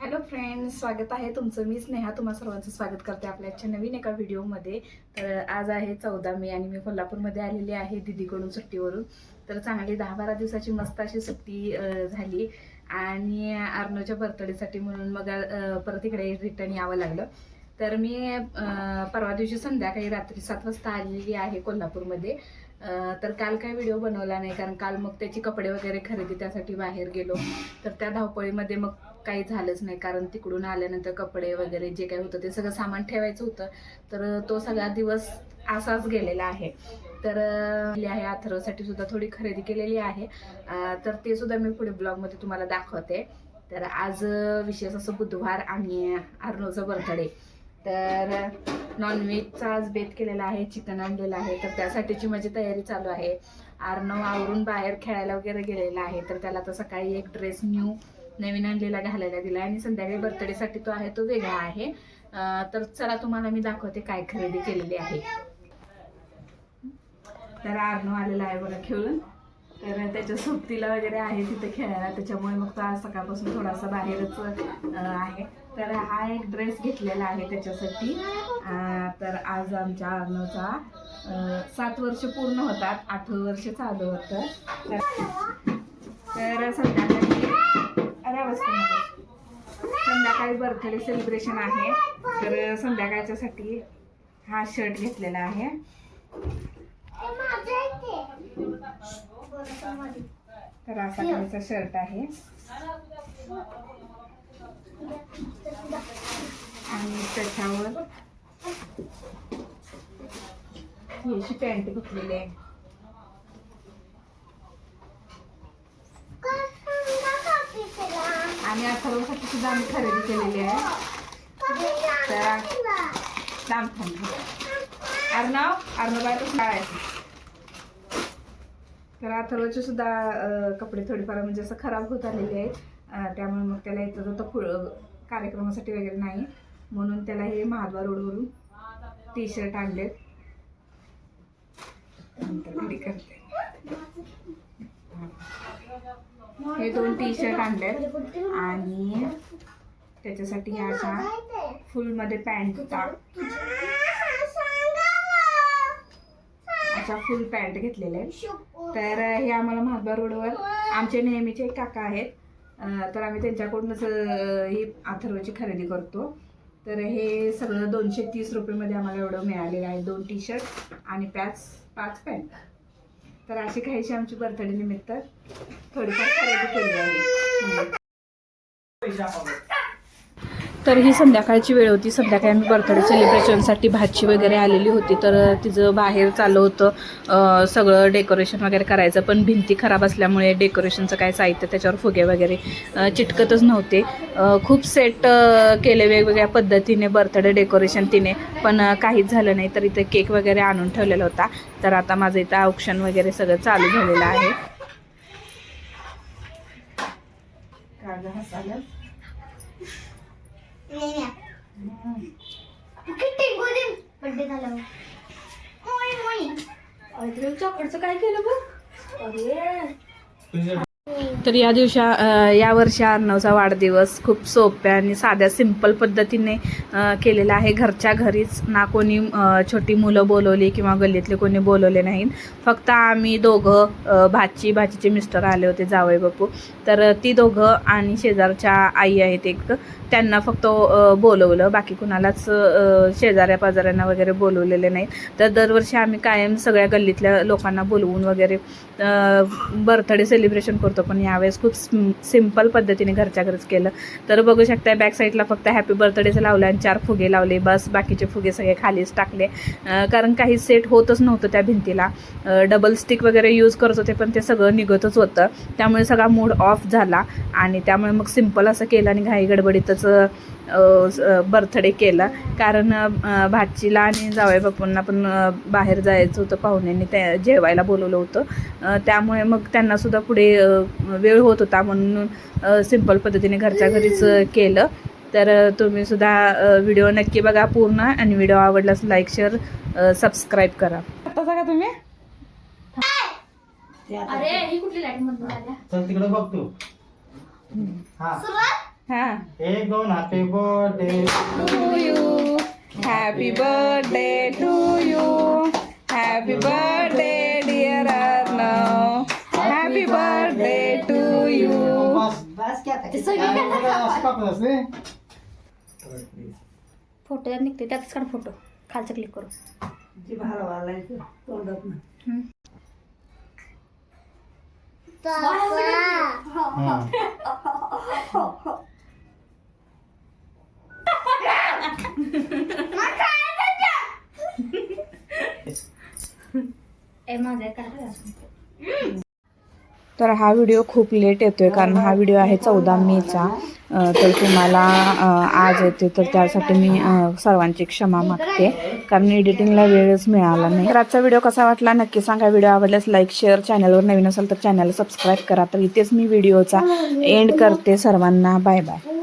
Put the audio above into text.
Hello friends स्वागत आहे तुमचं. मी स्नेहा. तुम्हा सर्वांचं स्वागत करते आपल्या आजच्या नवीन एका व्हिडिओमध्ये. तर आज आहे चौदा मे आणि मी कोल्हापूरमध्ये आलेली आहे दिदीकडून सुट्टीवरून. तर चांगली दहा बारा दिवसाची मस्त अशी सुट्टी झाली. आणि आर्नोच्या बर्थडेसाठी म्हणून मग परत इकडे रिटर्न यावं लागलं. तर मी परवा दिवशी संध्याकाळी रात्री सात वाजता आलेली आहे कोल्हापूरमध्ये. तर काल काय व्हिडिओ बनवला नाही कारण काल मग त्याची कपडे वगैरे खरेदी त्यासाठी बाहेर गेलो. तर त्या धावपळीमध्ये मग काही झालंच नाही. कारण तिकडून आल्यानंतर कपडे वगैरे जे काही होतं ते सगळं सामान ठेवायचं होतं. तर तो सगळा दिवस असाच गेलेला आहे. तर आहे अथर्वसाठी सुद्धा थोडी खरेदी केलेली आहे. तर ते सुद्धा मी पुढे ब्लॉगमध्ये तुम्हाला दाखवते. तर आज विशेष असं बुधवार आणि अर्नोचा बर्थडे तर नॉनव्हेजचा आज बेत केलेला आहे चिकन आणलेलं आहे. तर त्यासाठीची माझी तयारी चालू आहे. अर्णव आवरून बाहेर खेळायला वगैरे गेलेला आहे. तर त्याला तर सकाळी एक ड्रेस न्यू नवीन आणलेला घालायला दिला आणि संध्याकाळी बर्थडेसाठी तो आहे तो वेगळा आहे. तर चला तुम्हाला मी दाखवते काय खरेदी केलेली आहे. तर अर्णव आलेला आहे बघा खेळून. तर त्याच्या सोबतीला वगैरे आहे तिथे खेळायला त्याच्यामुळे मग तो आज सकाळपासून थोडासा बाहेरच आहे. तर हा एक ड्रेस घेतलेला आहे त्याच्यासाठी. तर आज आमच्या अर्णवचा सात वर्ष पूर्ण होतात आठवं वर्ष चालू होतं. तर संध्याकाळी आवाज करू संध्याकाळी बर्थडे सेलिब्रेशन आहे. तर संध्याकाळच्यासाठी हा शर्ट घेतलेला आहे. तर असा काहीचा शर्ट आहे. आणि त्याच्यावर ही अशी पॅन्ट घेतलेली आहे. आणि अथर्वसाठी सुद्धा आम्ही खरेदी केलेली आहे. तर लांब थांब अर्णव अर्णव बाहेर आहे. तर अथर्वचे सुद्धा कपडे थोडेफार म्हणजे असं खराब होत आलेले आहेत. त्यामुळे मग त्याला इथं होतं फुलं कार्यक्रमासाठी वगैरे नाही. म्हणून त्याला हे महाद्वार रोडवरून टी शर्ट आणलेत नंतर करते. हे दोन टी शर्ट आणले आणि त्याच्यासाठी ह्या फुलमध्ये पॅन्ट अशा फुल पॅन्ट घेतलेल्या आहेत. तर हे आम्हाला महात्मा रोडवर आमचे नेहमीचे एक काका आहेत. तर आम्ही त्यांच्याकडूनच ही अथर्वची खरेदी करतो. तर हे सगळं दोनशे तीस रुपयेमध्ये आम्हाला एवढं मिळालेलं आहे. दोन टी शर्ट आणि पाच पाच पॅन्ट तर अशी खायची आमची बर्थडे निमित्त. थोडीफार खरेदी केली आहे. तर ही संध्याकाळची वेळ होती. संध्याकाळी आम्ही बर्थडे सेलिब्रेशनसाठी भाजी वगैरे आलेली होती. तर तिचं बाहेर चालू होतं. सगळं डेकोरेशन वगैरे करायचं. पण भिंती खराब असल्यामुळे डेकोरेशनचं काय साहित्य त्याच्यावर फुगे वगैरे चिटकतच नव्हते. खूप सेट केले वेगवेगळ्या पद्धतीने बर्थडे डेकोरेशन तिने. पण काहीच झालं नाही. तर इथे केक वगैरे आणून ठेवलेला होता. तर आता माझं इथं औक्षण वगैरे सगळं चालू झालेलं आहे. काय केलं बघ? अरे. तर या दिवशी या वर्षी अर्णवचा वाढदिवस खूप सोप्या आणि साध्या सिंपल पद्धतीने केलेला आहे. घरच्या घरीच ना कोणी छोटी मुलं बोलवली किंवा गल्लीतले कोणी बोलवले नाहीत फक्त आम्ही दोघं भाची भाचीचे मिस्टर आले होते जावई बापू. तर ती दोघं आणि शेजारच्या आई आहेत एक. त्यांना फक्त बोलवलं. बाकी कुणालाच शेजाऱ्या पाजाऱ्यांना वगैरे बोलवलेले नाहीत. तर दरवर्षी आम्ही कायम सगळ्या गल्लीतल्या लोकांना बोलवून वगैरे बर्थडे सेलिब्रेशन करतो. पण यावेळेस खूप सिंपल पद्धतीने घरच्या घरच केलं. तर बघू शकता बॅक साईडला फक्त हॅपी बर्थडेचं लावलं आणि चार फुगे लावले. बस बाकीचे फुगे सगळे खालीच टाकले. कारण काही सेट होतच नव्हतं त्या भिंतीला. डबल स्टिक वगैरे यूज करत होते पण ते सगळं निघतच होतं. त्यामुळे सगळा मूड ऑफ झाला. आणि त्यामुळे मग सिंपल असं केलं आणि घाई गडबडीतच बर्थडे केला. कारण भाचीला आणि जावई बापूंना पण बाहेर जायचं होतं. पाहुण्यांनी त्या जेवायला बोलवलं होतं. त्यामुळे मग त्यांना सुद्धा पुढे वेळ होत होता म्हणून सिंपल पद्धतीने घरच्या घरीच केलं. तर तुम्ही सुद्धा व्हिडिओ नक्की बघा पूर्ण. आणि व्हिडिओ आवडल्यास लाईक शेअर सबस्क्राईब करा. आता का तुम्ही? अरे ही कुठली लाइट मधून हा. एक दोन happy birthday to you happy birthday to you happy birthday dear Arnav happy birthday to you photo त्यात निघते त्यातच काढ फोटो. खालचं क्लिक करू हम्म. काय करायचं? तर हा व्हिडिओ खूप लेट येतोय कारण हा व्हिडिओ आहे चौदा मेचा. तर तुम्हाला आज येते तर त्यासाठी मी सर्वांची क्षमा मागते कारण एडिटिंगला वेळच मिळाला नाही. तर आजचा व्हिडिओ कसा वाटला? नक्की सांगा. व्हिडिओ आवडल्यास लाईक शेअर चॅनलवर नवीन असेल तर चॅनल सबस्क्राईब करा. तर इथेच मी व्हिडिओचा एंड करते. सर्वांना बाय बाय